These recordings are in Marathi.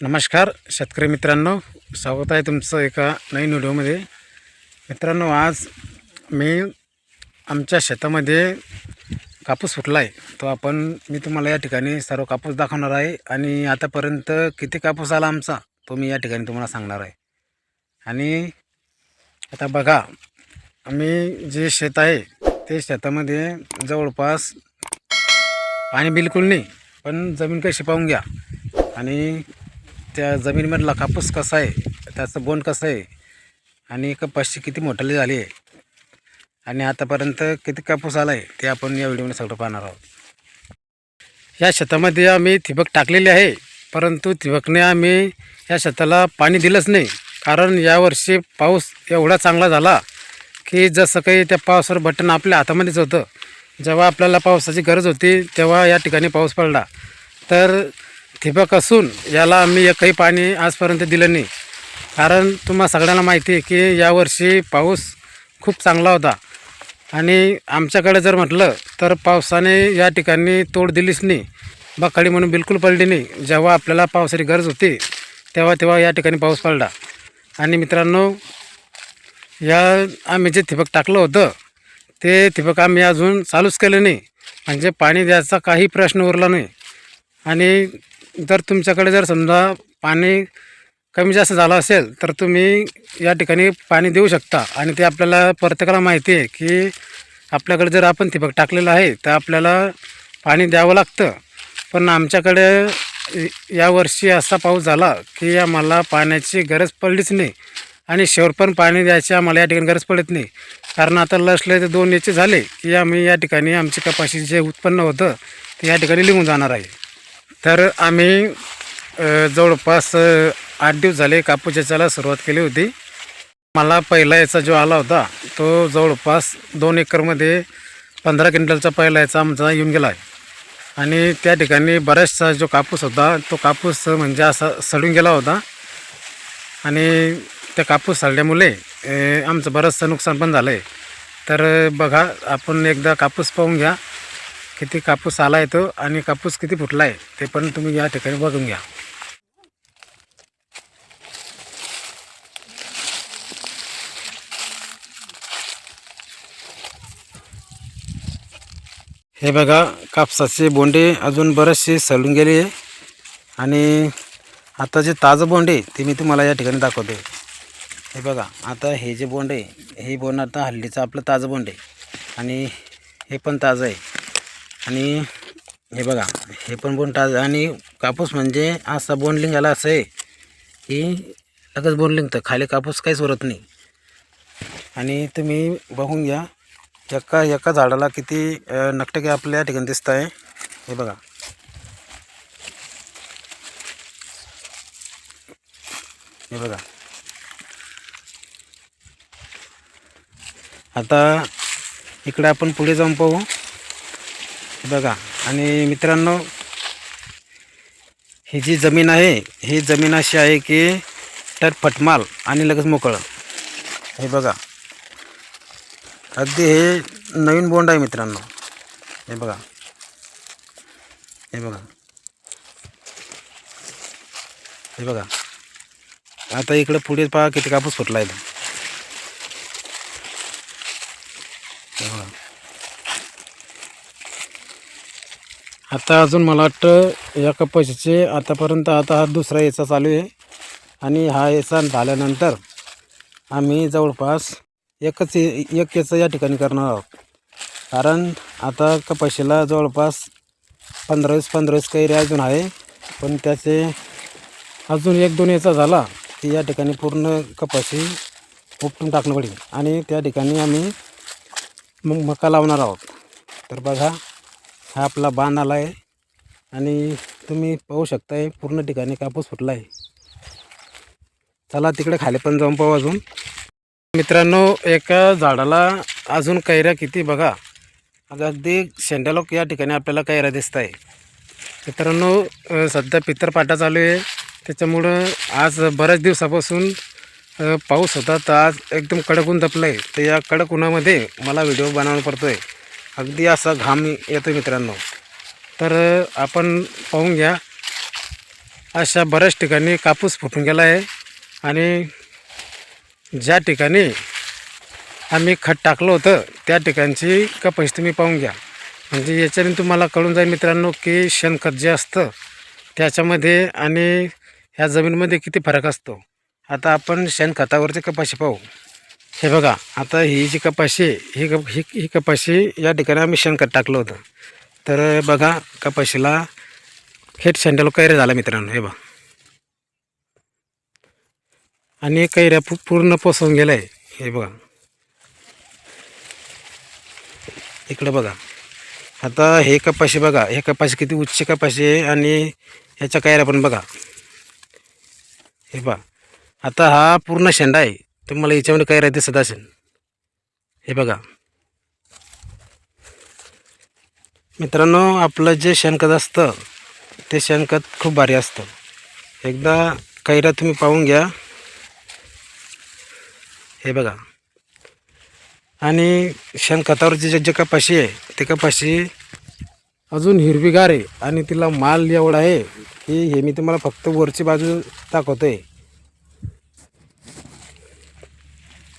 नमस्कार शेतकरी मित्रांनो. स्वागत आहे तुमचं एका नवीन व्हिडिओमध्ये. मित्रांनो आज मी आमच्या शेतामध्ये कापूस फुटला आहे तो आपण मी तुम्हाला या ठिकाणी सर्व कापूस दाखवणार आहे. आणि आतापर्यंत किती कापूस आला आमचा तो मी या ठिकाणी तुम्हाला सांगणार आहे. आणि आता बघा आम्ही जे शेत आहे ते शेतामध्ये जवळपास पाणी बिलकुल नाही पण जमीन कशी पाहून घ्या. आणि त्या जमिनीमधला कापूस कसा आहे त्याचं बोंड कसं आहे आणि कपाशी किती मोठाली झाली आहे आणि आतापर्यंत किती कापूस आला आहे ते आपण या व्हिडिओमध्ये सगळं पाहणार आहोत. या शेतामध्ये आम्ही ठिबक टाकलेली आहे परंतु ठिबकने आम्ही या शेताला पाणी दिलंच नाही. कारण यावर्षी पाऊस एवढा चांगला झाला की जसं काही त्या पावसावर बटन आपल्या हातामध्येच होतं. जेव्हा आपल्याला पावसाची गरज होती तेव्हा या ठिकाणी पाऊस पडला. तर ठिबक असून याला आम्ही एकही पाणी आजपर्यंत दिलं नाही. कारण तुम्हा सगळ्यांना माहिती आहे की यावर्षी पाऊस खूप चांगला होता. आणि आमच्याकडे जर म्हटलं तर पावसाने या ठिकाणी तोड दिलीच नाही. बकाडी म्हणून बिलकुल पडली नाही. जेव्हा आपल्याला पावसाची गरज होती तेव्हा तेव्हा या ठिकाणी पाऊस पडला. आणि मित्रांनो या आम्ही जे ठिबक टाकलं होतं ते ठिबक आम्ही अजून चालूच केलं नाही. म्हणजे पाणी द्यायचा काही प्रश्न उरला नाही. आणि जर तुमच्याकडे जर समजा पाणी कमी जास्त झालं असेल तर तुम्ही या ठिकाणी पाणी देऊ शकता. आणि ते आपल्याला प्रत्येकाला माहिती आहे की आपल्याकडे जर आपण ठिबक टाकलेलं आहे तर आपल्याला पाणी द्यावं लागतं. पण आमच्याकडे यावर्षी असा पाऊस झाला की आम्हाला पाण्याची गरज पडलीच नाही. आणि शेवर पण पाणी द्यायची आम्हाला या ठिकाणी गरज पडत नाही. कारण आता लसले तर दोन याचे झाले की आम्ही या ठिकाणी आमची कपाशी जे उत्पन्न होतं ते या ठिकाणी लिहून जाणार आहे. तर आम्ही जवळपास आठ दिवस झाले कापूस याच्याला सुरुवात केली होती. मला पहिला याचा जो आला होता तो जवळपास दोन एकरमध्ये पंधरा क्विंटलचा पहिला याचा आमचा येऊन गेला आहे. आणि त्या ठिकाणी बराचसा जो कापूस होता तो कापूस म्हणजे असा सडून गेला होता. आणि त्या कापूस सडल्यामुळे आमचं बरंचसं नुकसान पण झालं आहे तर बघा आपण एकदा कापूस पाहून घ्या. किती कापूस आला येतो आणि कापूस किती फुटला आहे ते पण तुम्ही या ठिकाणी बघून घ्या. हे बघा कापसाचे बोंडे अजून बरेचसे सडून गेले आहे. आणि आता जे ताजं बोंड आहे ते मी तुम्हाला या ठिकाणी दाखवते. हे बघा आता हे जे बोंड आहे हे बोंड आता हल्लीचं आपलं ताजं बोंड आहे. आणि हे पण ताजं आहे. आणि हे बघा हे पण बोंड आणि कापूस म्हणजे असा बोंडलिंग आला असं आहे की लगेच बोंडलिंग तर खाली कापूस काहीच उरत नाही. आणि तुम्ही बघून घ्या एका एका झाडाला किती नकटके आपल्या ठिकाणी दिसत आहे. हे बघा. हे बघा. आता इकडे आपण पुढे जाऊन पाहू. बघा. आणि मित्रांनो ही जी जमीन आहे ही जमीन अशी आहे की त्यात फटमाल आणि लगेच मोकळं. हे बघा. अगदी हे नवीन बोंड आहे मित्रांनो. हे बघा. हे बघा. हे बघा. आता इकडं पुढे पहा किती कापूस फुटला आहे तो. हे बघा आता अजून मला वाटतं या कपाशीचे आतापर्यंत आता हा दुसरा याचा चालू आहे. आणि हा याचा झाल्यानंतर आम्ही जवळपास एकच ए- एक याचं या ठिकाणी करणार आहोत. कारण आता कपाशीला जवळपास पंधरावीस पंधरावीस काही कैरी अजून आहे. पण त्याचे अजून एक दोन याचा झाला की या ठिकाणी पूर्ण कपाशी उपटून टाकणं पडेल. आणि त्या ठिकाणी आम्ही मग मका लावणार आहोत. तर बघा हा आपला बांध आला आहे. आणि तुम्ही पाहू शकताय पूर्ण ठिकाणी कापूस फुटला आहे. चला तिकडे खाली पण जाऊन पाहू अजून. मित्रांनो एका झाडाला अजून कैऱ्या किती बघा. अगदी शेंड्यालोक या ठिकाणी आपल्याला कैऱ्या दिसत आहे मित्रांनो सध्या पितरपाटा चालू आहे. त्याच्यामुळं आज बऱ्याच दिवसापासून पाऊस होता. तर आज एकदम कडक ऊन तपलं आहे तर या कडक उन्हामध्ये मला व्हिडिओ बनवणं पडतो आहे अगदी असा घाम येतो मित्रांनो. तर आपण पाहून घ्या. अशा बऱ्याच ठिकाणी कापूस फुटून गेला आहे आणि ज्या ठिकाणी आम्ही खत टाकलं होतं त्या ठिकाणची कपाशी तुम्ही पाहून घ्या. म्हणजे याच्याने तुम्हाला कळून जाईल मित्रांनो की शेणखत जे असतं त्याच्यामध्ये आणि ह्या जमीनमध्ये किती फरक असतो. आता आपण शेणखतावरती कपाशी पाहू. हे बघा आता ही जी कपाशी ही कप ही ही कपाशी या ठिकाणी आम्ही शेणखत टाकलं होतं. तर बघा कपाशीला हेट सँडल कैऱ्या झाला मित्रांनो हे बघा. आणि कैऱ्या पू पूर्ण पोसवून गेल्या आहे हे बघा. इकडं बघा. आता हे कपाशी बघा हे कपाशी किती उच्च कपाशी आहे आणि ह्याच्या कैऱ्या पण बघा. हे बघा आता हा पूर्ण शेंडा आहे. तुम्हाला याच्यामध्ये काय राहते असेल. हे बघा. मित्रांनो आपलं जे शेणखत असतं ते शेणखत खूप भारी असतं. एकदा कैरा तुम्ही पाहून घ्या. हे बघा. आणि शेणखतावरची जे जे कपाशी आहे ते कपाशी अजून हिरवीगार आहे आणि तिला माल एवढा आहे की हे मी तुम्हाला फक्त वरची बाजू दाखवतो आहे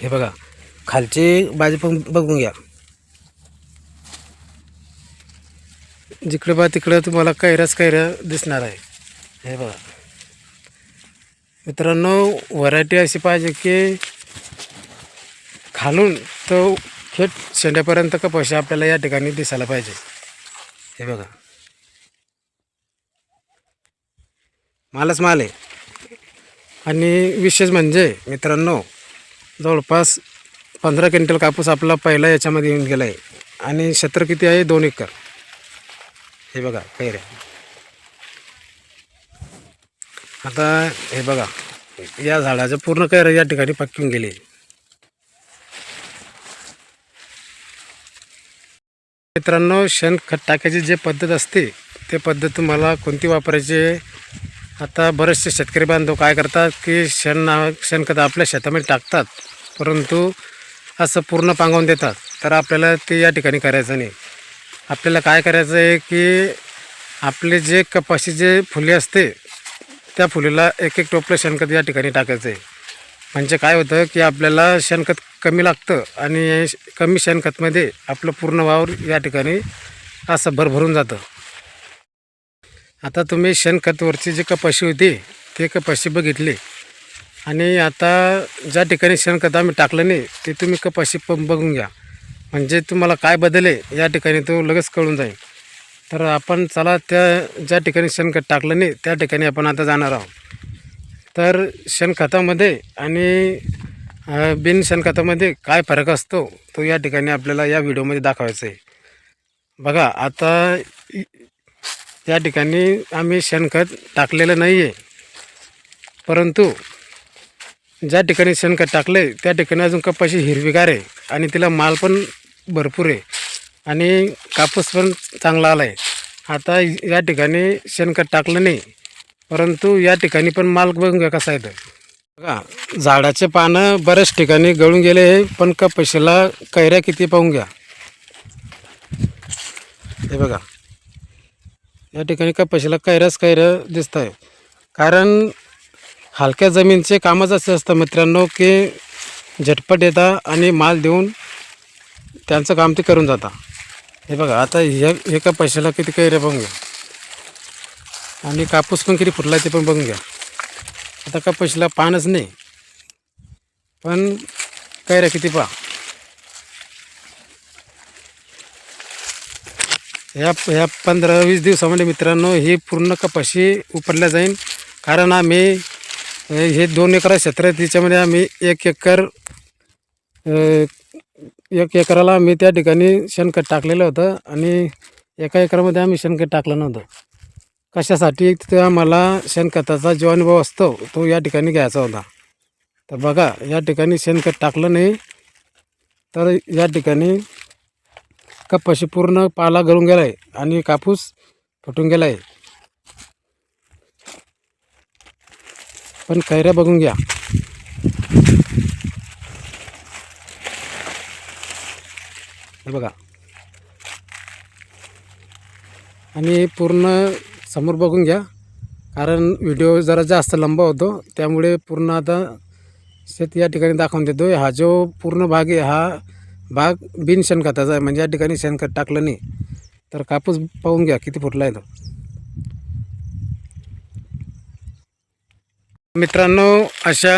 हे बघा खालची बाजू पण बघून घ्या. जिकडे बा तिकडं तुम्हाला कैऱ्याच कैऱ्या दिसणार आहे. हे बघा. मित्रांनो व्हरायटी अशी पाहिजे की खालून तो थेट शेंड्यापर्यंत कपाशी आपल्याला या ठिकाणी दिसायला पाहिजे. हे बघा. मालच माल आहे. आणि विशेष म्हणजे मित्रांनो जवळपास पंधरा क्विंटल कापूस आपला पहिला याच्यामध्ये येऊन गेला आहे आणि क्षेत्र किती आहे? दोन एकर. हे बघा कैऱ्या आता हे बघा या झाडाचं पूर्ण कैऱ्या या ठिकाणी पक्कून गेली. मित्रांनो शेणखत टाकायची जे पद्धत असते ते पद्धत तुम्हाला कोणती वापरायची आता बरेचसे शेतकरी बांधव काय करतात की शेण शेणखत आपल्या शेतामध्ये टाकतात परंतु असं पूर्ण पांगवून देतात. तर आपल्याला ते या ठिकाणी करायचं नाही. आपल्याला काय करायचं आहे की आपले जे कपाशी जे फुले असते त्या फुलीला एक एक टोपलं शेणखत या ठिकाणी टाकायचं आहे. म्हणजे काय होतं की आपल्याला शेणखत कमी लागतं आणि कमी शेणखतमध्ये आपलं पूर्ण वावर या ठिकाणी असं भरभरून जातं. आता तुम्ही शेणखतवरची जी कपाशी होती ते कपाशी बघितली. आणि आता ज्या ठिकाणी शेणखत आम्ही टाकलं नाही ते तुम्ही कपाशी पण बघून घ्या. म्हणजे तुम्हाला काय बदल आहे या ठिकाणी तो लगेच कळून जाईल. तर आपण चला त्या ज्या ठिकाणी शेणखत टाकलं नाही त्या ठिकाणी आपण आता जाणार आहोत. तर शेणखतामध्ये आणि बिन शेणखतामध्ये काय फरक असतो तो या ठिकाणी आपल्याला या व्हिडिओमध्ये दाखवायचा आहे. बघा आता या ठिकाणी आम्ही शेणखत टाकलेलं नाही आहे परंतु ज्या ठिकाणी शेणखत टाकलं आहे त्या ठिकाणी अजून कपाशी हिरवीगार आहे आणि तिला माल पण भरपूर आहे आणि कापूस पण चांगला आला आहे आता या ठिकाणी शेणखत टाकलं नाही परंतु या ठिकाणी पण माल बघून घ्या कसा आहे तर बघा झाडाचे पानं बऱ्याच ठिकाणी गळून गेले आहे पण कपाशीला कैऱ्या किती पाहून घ्या. हे बघा. या ठिकाणी कपाशीला कैऱ्याच कैरं दिसत आहे कारण हलक्या जमीनचे कामच असे असतं मित्रांनो की झटपट येतात आणि माल देऊन त्यांचं काम ते करून जाता. हे बघा आता ह्या हे कपाशीला किती कैऱ्या बघून घ्या. आणि कापूस पण किती फुटला ते पण बघून घ्या. आता कपाशीला पानच नाही. पण कैऱ्या किती पहा. ह्या ह्या पंधरा वीस दिवसामध्ये मित्रांनो ही पूर्ण कपाशी उपडल्या जाईल कारण आम्ही हे दोन एकर क्षेत्र आहे त्याच्यामध्ये आम्ही एक एकर एक एकराला आम्ही त्या ठिकाणी शेणखत टाकलेलं होतं आणि एका एकरामध्ये आम्ही शेणखत टाकलं नव्हतं. कशासाठी? तिथं आम्हाला शेणखताचा जो अनुभव असतो तो या ठिकाणी घ्यायचा होता. तर बघा या ठिकाणी शेणखत टाकलं नाही तर या ठिकाणी कपाशी पूर्ण पाला गळून गेला आहे आणि कापूस फुटून गेला आहे पण कैऱ्या बघून घ्या. हे बघा. आणि पूर्ण समोर बघून घ्या. कारण व्हिडिओ जरा जास्त लंबा होतो त्यामुळे पूर्ण आता शेत या ठिकाणी दाखवून देतो आहे हा जो पूर्ण भाग आहे हा भाग बिन शेणखताचा आहे. म्हणजे या ठिकाणी शेणखत टाकलं नाही तर कापूस पाहून घ्या किती फुटला आहे तो. मित्रांनो अशा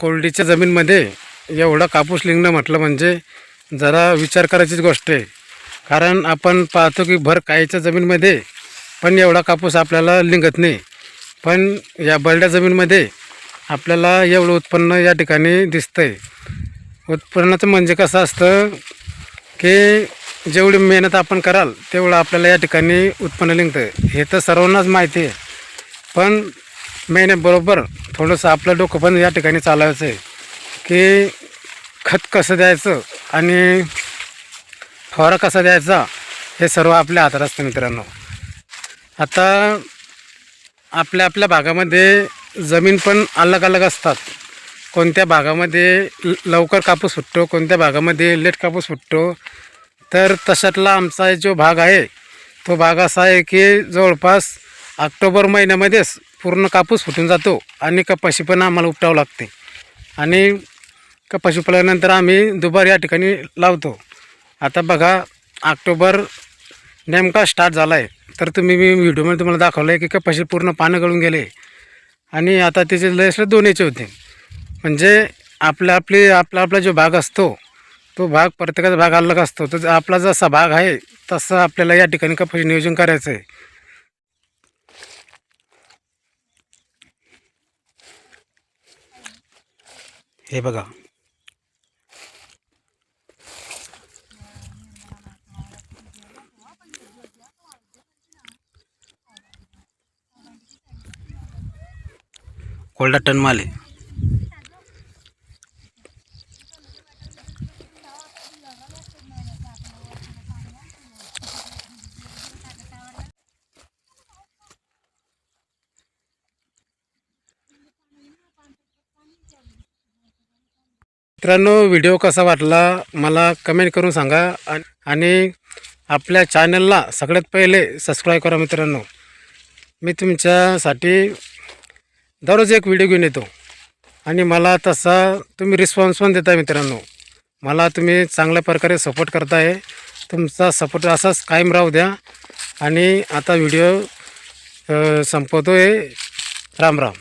कोरडीच्या जमीनमध्ये एवढा कापूस लिंगणं म्हटलं म्हणजे जरा विचार करायचीच गोष्ट आहे. कारण आपण पाहतो की भर काहीच्या जमीनमध्ये पण एवढा कापूस आपल्याला लिंगत नाही. पण या बरड्या जमीनमध्ये आपल्याला एवढं उत्पन्न या ठिकाणी दिसतं आहे उत्पन्नाचं म्हणजे कसं असतं की जेवढी मेहनत आपण कराल तेवढं आपल्याला या ठिकाणी उत्पन्न निघतं हे तर सर्वांनाच माहिती आहे. पण मेहनतबरोबर थोडंसं आपलं डोकं पण या ठिकाणी चालवायचं आहे की खत कसं द्यायचं आणि फवारा कसा द्यायचा हे सर्व आपल्या हातात असतं मित्रांनो. आता आपल्या आपल्या भागामध्ये जमीन पण अलग अलग असतात. कोणत्या भागामध्ये ल- लवकर कापूस फुटतो कोणत्या भागामध्ये लेट कापूस फुटतो. तर तशातला आमचा जो भाग आहे तो भाग असा आहे की जवळपास ऑक्टोबर महिन्यामध्येच पूर्ण कापूस फुटून जातो आणि कपाशी पण आम्हाला उपटावं लागते. आणि कपाशी उपल्यानंतर आम्ही दुबार या ठिकाणी लावतो. आता बघा ऑक्टोबर नेमका स्टार्ट झाला आहे तर तुम्ही मी व्हिडिओमध्ये तुम्हाला दाखवलं आहे की कपाशी पूर्ण पानं गळून गेले. आणि आता त्याचे लयसले दोन्हीचे होते. म्हणजे आपल्या आपली आपला आपला जो भाग असतो तो भाग प्रत्येकाचा भाग अलग असतो. तर आपला जसा भाग आहे तसं आपल्याला या ठिकाणी कपाशी नियोजन करायचं आहे. हे बघा. कोल्डा टन माल आहे मित्रांनो व्हिडिओ कसा वाटला मला कमेंट करून सांगा. आणि- आपल्या चॅनलला सगळ्यात पहिले सबस्क्राईब करा मित्रांनो. मी तुमच्यासाठी दररोज एक व्हिडिओ घेऊन येतो. आणि मला तसा तुम्ही रिस्पॉन्स पण देताय मित्रांनो. मला तुम्ही चांगल्या प्रकारे सपोर्ट करताय. तुमचा सपोर्ट असाच कायम राहू द्या. आणि आता व्हिडिओ संपवतो आहे राम राम.